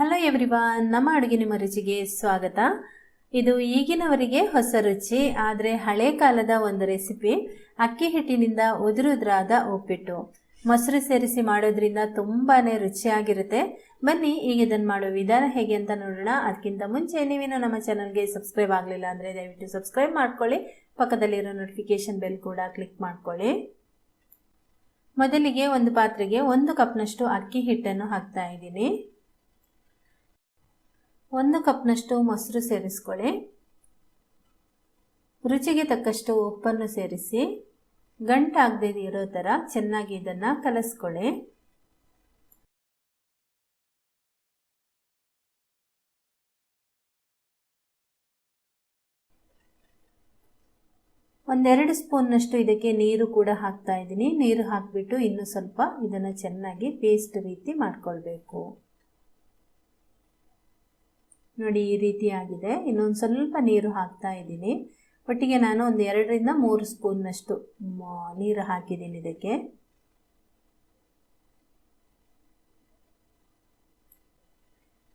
Hello everyone ನಮ್ಮ ಅಡುಗೆ ನಿಮ್ಮ ರುಚಿಗೆ ಸ್ವಾಗತ. ಇದು ಈಗಿನವರಿಗೆ ಹೊಸ ರುಚಿ, ಆದರೆ ಹಳೆ ಕಾಲದ ಒಂದು ರೆಸಿಪಿ. ಅಕ್ಕಿ ಹಿಟ್ಟಿನಿಂದ ಉದುರುದ್ರಾದ ಉಪ್ಪಿಟ್ಟು. ಮೊಸರು ಸೇರಿಸಿ ಮಾಡೋದ್ರಿಂದ ತುಂಬಾ ರುಚಿಯಾಗಿರುತ್ತೆ. ಬನ್ನಿ, ಈಗ ಇದನ್ನು ಮಾಡೋ ವಿಧಾನ ಹೇಗೆ ಅಂತ ನೋಡೋಣ. ಅದಕ್ಕಿಂತ ಮುಂಚೆ ನೀವೇನು ನಮ್ಮ ಚಾನಲ್ಗೆ ಸಬ್ಸ್ಕ್ರೈಬ್ ಆಗಲಿಲ್ಲ ಅಂದರೆ ದಯವಿಟ್ಟು ಸಬ್ಸ್ಕ್ರೈಬ್ ಮಾಡ್ಕೊಳ್ಳಿ. ಪಕ್ಕದಲ್ಲಿರೋ ನೋಟಿಫಿಕೇಶನ್ ಬೆಲ್ ಕೂಡ ಕ್ಲಿಕ್ ಮಾಡ್ಕೊಳ್ಳಿ. ಮೊದಲಿಗೆ ಒಂದು ಪಾತ್ರೆಗೆ ಒಂದು ಕಪ್ನಷ್ಟು ಅಕ್ಕಿ ಹಿಟ್ಟನ್ನು ಹಾಕ್ತಾ ಇದ್ದೀನಿ. ಒಂದು ಕಪ್ನಷ್ಟು ಮೊಸರು ಸೇರಿಸ್ಕೊಳ್ಳಿ. ರುಚಿಗೆ ತಕ್ಕಷ್ಟು ಉಪ್ಪನ್ನು ಸೇರಿಸಿ, ಗಂಟಾಗದೆ ಇರೋ ಥರ ಚೆನ್ನಾಗಿ ಇದನ್ನು ಕಲಸ್ಕೊಳ್ಳಿ. ಒಂದೆರಡು ಸ್ಪೂನ್ನಷ್ಟು ಇದಕ್ಕೆ ನೀರು ಕೂಡ ಹಾಕ್ತಾ ಇದ್ದೀನಿ. ನೀರು ಹಾಕಿಬಿಟ್ಟು ಇನ್ನೂ ಸ್ವಲ್ಪ ಇದನ್ನು ಚೆನ್ನಾಗಿ ಪೇಸ್ಟ್ ರೀತಿ ಮಾಡ್ಕೊಳ್ಬೇಕು. ನೋಡಿ ಈ ರೀತಿ ಆಗಿದೆ. ಇನ್ನೊಂದು ಸ್ವಲ್ಪ ನೀರು ಹಾಕ್ತಾ ಇದ್ದೀನಿ. ಒಟ್ಟಿಗೆ ನಾನು ಒಂದು ಎರಡರಿಂದ ಮೂರು ಸ್ಪೂನ್ನಷ್ಟು ನೀರು ಹಾಕಿದ್ದೀನಿ ಇದಕ್ಕೆ.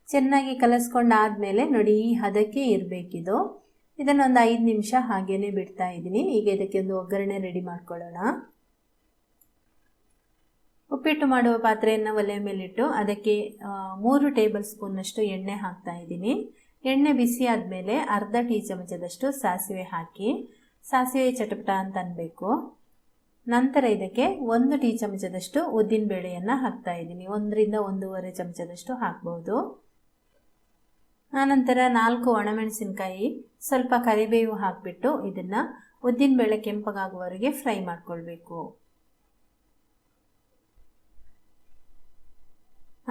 ಚೆನ್ನಾಗಿ ಕಲಸ್ಕೊಂಡಾದಮೇಲೆ ನೋಡಿ ಈ ಹದಕ್ಕೆ ಇರಬೇಕಿದು. ಇದನ್ನೊಂದು ಐದು ನಿಮಿಷ ಹಾಗೇನೆ ಬಿಡ್ತಾ ಇದ್ದೀನಿ. ಈಗ ಇದಕ್ಕೆ ಒಂದು ಒಗ್ಗರಣೆ ರೆಡಿ ಮಾಡ್ಕೊಳ್ಳೋಣ. ಉಪ್ಪಿಟ್ಟು ಮಾಡುವ ಪಾತ್ರೆಯನ್ನು ಒಲೆ ಮೇಲಿಟ್ಟು ಅದಕ್ಕೆ ಮೂರು ಟೇಬಲ್ ಸ್ಪೂನ್ನಷ್ಟು ಎಣ್ಣೆ ಹಾಕ್ತಾ ಇದ್ದೀನಿ. ಎಣ್ಣೆ ಬಿಸಿ ಆದಮೇಲೆ ಅರ್ಧ ಟೀ ಚಮಚದಷ್ಟು ಸಾಸಿವೆ ಹಾಕಿ, ಸಾಸಿವೆ ಚಟಪಟ ಅಂತ ಅನ್ಬೇಕು. ನಂತರ ಇದಕ್ಕೆ ಒಂದು ಟೀ ಚಮಚದಷ್ಟು ಉದ್ದಿನ ಬೇಳೆಯನ್ನು ಹಾಕ್ತಾ ಇದ್ದೀನಿ. ಒಂದರಿಂದ ಒಂದೂವರೆ ಚಮಚದಷ್ಟು ಹಾಕ್ಬೋದು. ಆನಂತರ ನಾಲ್ಕು ಒಣಮೆಣಸಿನಕಾಯಿ, ಸ್ವಲ್ಪ ಕರಿಬೇವು ಹಾಕಿಬಿಟ್ಟು ಇದನ್ನು ಉದ್ದಿನಬೇಳೆ ಕೆಂಪಗಾಗುವವರೆಗೆ ಫ್ರೈ ಮಾಡ್ಕೊಳ್ಬೇಕು.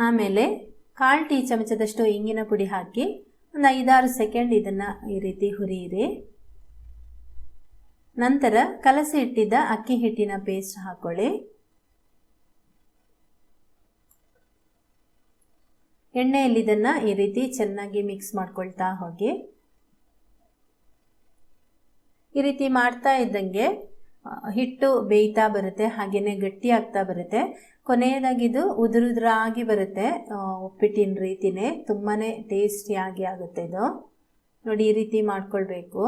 ಆಮೇಲೆ ಕಾಲು ಟೀ ಚಮಚದಷ್ಟು ಇಂಗಿನ ಪುಡಿ ಹಾಕಿ ಒಂದು ಐದಾರು ಸೆಕೆಂಡ್ ಇದನ್ನು ಈ ರೀತಿ ಹುರಿಯಿರಿ. ನಂತರ ಕಲಸಿ ಇಟ್ಟಿದ್ದ ಅಕ್ಕಿ ಹಿಟ್ಟಿನ ಪೇಸ್ಟ್ ಹಾಕೊಳ್ಳಿ. ಎಣ್ಣೆಯಲ್ಲಿ ಇದನ್ನು ಈ ರೀತಿ ಚೆನ್ನಾಗಿ ಮಿಕ್ಸ್ ಮಾಡ್ಕೊಳ್ತಾ ಹೋಗಿ. ಈ ರೀತಿ ಮಾಡ್ತಾ ಇದ್ದಂಗೆ ಹಿಟ್ಟು ಬೇಯ್ತಾ ಬರುತ್ತೆ ಹಾಗೆಯೇ ಗಟ್ಟಿ ಆಗ್ತಾ ಬರುತ್ತೆ ಕೊನೆಯದಾಗಿದು ಉದುರುದ್ರಾಗಿ ಬರುತ್ತೆ. ಉಪ್ಪಿಟ್ಟಿನ ರೀತಿನೇ ತುಂಬಾ ಟೇಸ್ಟಿಯಾಗಿ ಆಗುತ್ತೆ ಇದು. ನೋಡಿ, ಈ ರೀತಿ ಮಾಡ್ಕೊಳ್ಬೇಕು.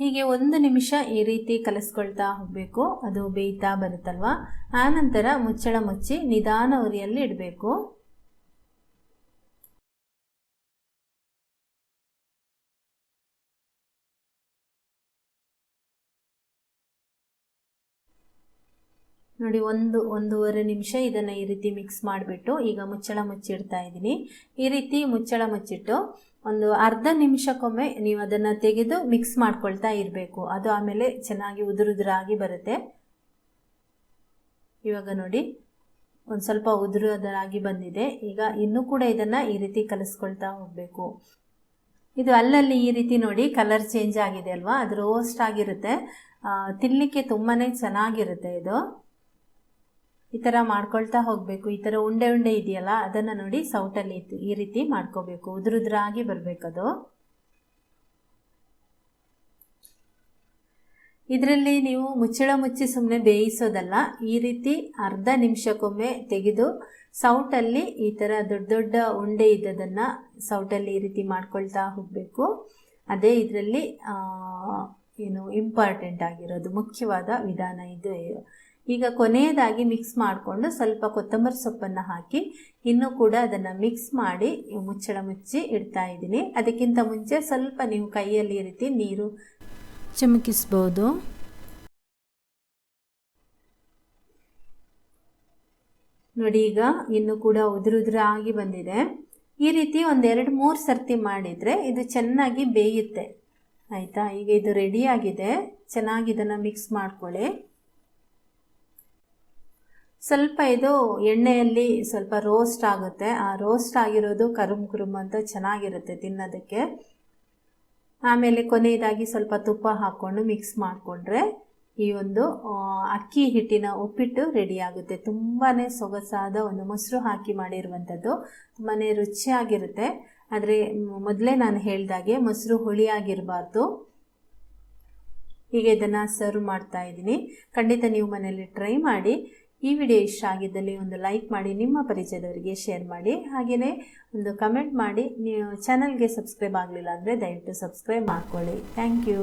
ಹೀಗೆ ಒಂದು ನಿಮಿಷ ಈ ರೀತಿ ಕಲಿಸ್ಕೊಳ್ತಾ ಹೋಗಬೇಕು. ಅದು ಬೇಯ್ತಾ ಬರುತ್ತಲ್ವ? ಆನಂತರ ಮುಚ್ಚಳ ಮುಚ್ಚಿ ನಿಧಾನ ಉರಿಯಲ್ಲಿ ಇಡಬೇಕು. ನೋಡಿ, ಒಂದು, ಒಂದೂವರೆ ನಿಮಿಷ ಇದನ್ನು ಈ ರೀತಿ ಮಿಕ್ಸ್ ಮಾಡಿಬಿಟ್ಟು ಈಗ ಮುಚ್ಚಳ ಮುಚ್ಚಿಡ್ತಾ ಇದ್ದೀನಿ. ಈ ರೀತಿ ಮುಚ್ಚಳ ಮುಚ್ಚಿಟ್ಟು ಒಂದು ಅರ್ಧ ನಿಮಿಷಕ್ಕೊಮ್ಮೆ ನೀವು ಅದನ್ನು ತೆಗೆದು ಮಿಕ್ಸ್ ಮಾಡ್ಕೊಳ್ತಾ ಇರಬೇಕು. ಅದು ಆಮೇಲೆ ಚೆನ್ನಾಗಿ ಉದುರುದುರಾಗಿ ಬರುತ್ತೆ. ಇವಾಗ ನೋಡಿ, ಒಂದು ಸ್ವಲ್ಪ ಉದುರುದರಾಗಿ ಬಂದಿದೆ. ಈಗ ಇನ್ನೂ ಕೂಡ ಇದನ್ನು ಈ ರೀತಿ ಕಲಿಸ್ಕೊಳ್ತಾ ಹೋಗಬೇಕು. ಇದು ಅಲ್ಲಲ್ಲಿ ಈ ರೀತಿ ನೋಡಿ ಕಲರ್ ಚೇಂಜ್ ಆಗಿದೆ ಅಲ್ವಾ? ಅದು ರೋಸ್ಟ್ ಆಗಿರುತ್ತೆ. ತಿನ್ನಲಿಕ್ಕೆ ತುಂಬಾ ಚೆನ್ನಾಗಿರುತ್ತೆ ಇದು. ಈ ಥರ ಮಾಡ್ಕೊಳ್ತಾ ಹೋಗಬೇಕು. ಈ ಥರ ಉಂಡೆ ಉಂಡೆ ಇದೆಯಲ್ಲ, ಅದನ್ನು ನೋಡಿ ಸೌಟಲ್ಲಿ ಈ ರೀತಿ ಮಾಡ್ಕೋಬೇಕು. ಉದುರುದ್ರಾಗಿ ಬರಬೇಕದು. ಇದರಲ್ಲಿ ನೀವು ಮುಚ್ಚಳ ಮುಚ್ಚಿ ಸುಮ್ಮನೆ ಬೇಯಿಸೋದಲ್ಲ, ಈ ರೀತಿ ಅರ್ಧ ನಿಮಿಷಕ್ಕೊಮ್ಮೆ ತೆಗೆದು ಸೌಟಲ್ಲಿ ಈ ಥರ ದೊಡ್ಡ ದೊಡ್ಡ ಉಂಡೆ ಇದ್ದದನ್ನು ಸೌಟಲ್ಲಿ ಈ ರೀತಿ ಮಾಡ್ಕೊಳ್ತಾ ಹೋಗಬೇಕು. ಅದೇ ಇದರಲ್ಲಿ ಏನು ಇಂಪಾರ್ಟೆಂಟ್ ಆಗಿರೋದು, ಮುಖ್ಯವಾದ ವಿಧಾನ ಇದು. ಈಗ ಕೊನೆಯದಾಗಿ ಮಿಕ್ಸ್ ಮಾಡಿಕೊಂಡು ಸ್ವಲ್ಪ ಕೊತ್ತಂಬರಿ ಸೊಪ್ಪನ್ನು ಹಾಕಿ ಇನ್ನೂ ಕೂಡ ಅದನ್ನು ಮಿಕ್ಸ್ ಮಾಡಿ ಮುಚ್ಚಳ ಮುಚ್ಚಿ ಇಡ್ತಾ ಇದ್ದೀನಿ. ಅದಕ್ಕಿಂತ ಮುಂಚೆ ಸ್ವಲ್ಪ ನೀವು ಕೈಯಲ್ಲಿ ರೀತಿ ನೀರು ಚಿಮುಕಿಸ್ಬೋದು. ನೋಡಿ ಈಗ ಇನ್ನೂ ಕೂಡ ಉದುರುದುರಾಗಿ ಬಂದಿದೆ. ಈ ರೀತಿ ಒಂದೆರಡು ಮೂರು ಸರ್ತಿ ಮಾಡಿದರೆ ಇದು ಚೆನ್ನಾಗಿ ಬೇಯುತ್ತೆ. ಆಯಿತಾ? ಈಗ ಇದು ರೆಡಿಯಾಗಿದೆ ಚೆನ್ನಾಗಿ ಇದನ್ನು ಮಿಕ್ಸ್ ಮಾಡ್ಕೊಳ್ಳಿ. ಸ್ವಲ್ಪ ಇದು ಎಣ್ಣೆಯಲ್ಲಿ ಸ್ವಲ್ಪ ರೋಸ್ಟ್ ಆಗುತ್ತೆ. ಆ ರೋಸ್ಟ್ ಆಗಿರೋದು ಕರುಮ್ ಕುರುಮ್ ಅಂತ ಚೆನ್ನಾಗಿರುತ್ತೆ ತಿನ್ನೋದಕ್ಕೆ. ಆಮೇಲೆ ಕೊನೆಯದಾಗಿ ಸ್ವಲ್ಪ ತುಪ್ಪ ಹಾಕ್ಕೊಂಡು ಮಿಕ್ಸ್ ಮಾಡಿಕೊಂಡ್ರೆ ಈ ಒಂದು ಅಕ್ಕಿ ಹಿಟ್ಟಿನ ಉಪ್ಪಿಟ್ಟು ರೆಡಿಯಾಗುತ್ತೆ ತುಂಬಾ ಸೊಗಸಾದ ಒಂದು ಮೊಸರು ಹಾಕಿ ಮಾಡಿರುವಂಥದ್ದು. ತುಂಬಾ ರುಚಿಯಾಗಿರುತ್ತೆ. ಆದರೆ ಮೊದಲೇ ನಾನು ಹೇಳಿದಾಗೆ ಮೊಸರು ಹುಳಿಯಾಗಿರಬಾರ್ದು. ಹೀಗೆ ಇದನ್ನು ಸರ್ವ್ ಮಾಡ್ತಾ ಇದ್ದೀನಿ. ಖಂಡಿತ ನೀವು ಮನೆಯಲ್ಲಿ ಟ್ರೈ ಮಾಡಿ. ಈ ವಿಡಿಯೋ ಇಷ್ಟ ಆಗಿದ್ದಲ್ಲಿ ಒಂದು ಲೈಕ್ ಮಾಡಿ, ನಿಮ್ಮ ಪರಿಚಯದವರಿಗೆ ಶೇರ್ ಮಾಡಿ, ಹಾಗೆಯೇ ಒಂದು ಕಮೆಂಟ್ ಮಾಡಿ, ನೀವು ಚಾನಲ್ಗೆ ಸಬ್ಸ್ಕ್ರೈಬ್ ಆಗಲಿಲ್ಲ ಅಂದರೆ ದಯವಿಟ್ಟು ಸಬ್ಸ್ಕ್ರೈಬ್ ಮಾಡ್ಕೊಳ್ಳಿ. Thank you.